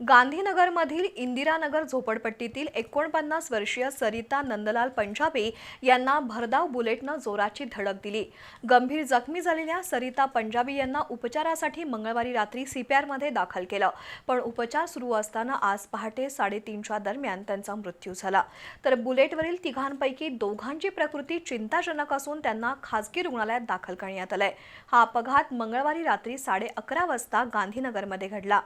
गांधीनगरमधील इंदिरानगर झोपडपट्टीतील एकोणपन्नास वर्षीय सरिता नंदलाल पंजाबी यांना भरधाव बुलेटनं जोराची धडक दिली. गंभीर जखमी झालेल्या सरिता पंजाबी यांना उपचारासाठी मंगळवारी रात्री सीपीआरमध्ये दाखल केलं. पण उपचार सुरू असताना आज पहाटे साडेतीनच्या दरम्यान त्यांचा मृत्यू झाला. तर बुलेटवरील तिघांपैकी दोघांची प्रकृती चिंताजनक असून त्यांना खासगी रुग्णालयात दाखल करण्यात आलंय. हा अपघात मंगळवारी रात्री साडे अकरा वाजता गांधीनगरमध्ये घडला.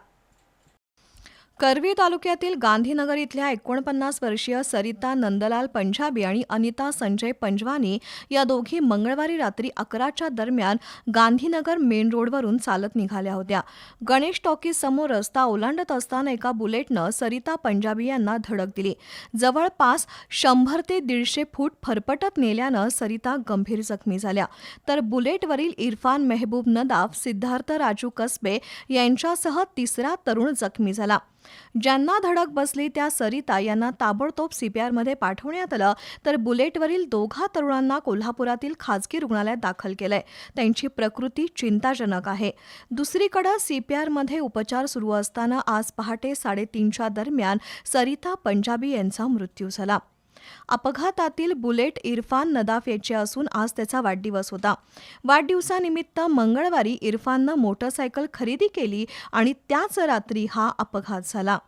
करवी तालुक्यातील गांधीनगर इथल्या एकोणपन्नास वर्षीय सरिता नंदलाल पंजाबी आणि अनिता संजय पंजवानी या दोघी मंगळवारी रात्री अकराच्या दरम्यान गांधीनगर मेन रोडवरून चालत निघाल्या होत्या. गणेश टॉकीज समोर रस्ता ओलांडत असताना एका बुलेटनं सरिता पंजाबी यांना धडक दिली. जवळपास शंभर ते दीडशे फूट फरफटत नेल्यानं सरिता गंभीर जखमी झाल्या. तर बुलेटवरील इरफान मेहबूब नदाफ सिद्धार्थ राजू कसबे यांच्यासह तिसरा तरुण जखमी झाला. ज्यांना धडक बसली त्या सरिता यांना ताबडतोब सीपीआरमध्ये पाठवण्यात आलं तर बुलेटवरील दोघा तरुणांना कोल्हापुरातील खाजगी रुग्णालयात दाखल केलंय. त्यांची प्रकृती चिंताजनक आहे. दुसरीकडे सीपीआरमध्ये उपचार सुरू असताना आज पहाटे साडेतीनच्या दरम्यान सरिता पंजाबी यांचा मृत्यू झाला. अपघातातील बुलेट इरफान नदाफ याचे असून आज त्याचा वाढदिवस होता. वाढदिवसानिमित्त मंगळवारी इरफाननं मोटरसायकल खरेदी केली आणि त्याच रात्री हा अपघात झाला.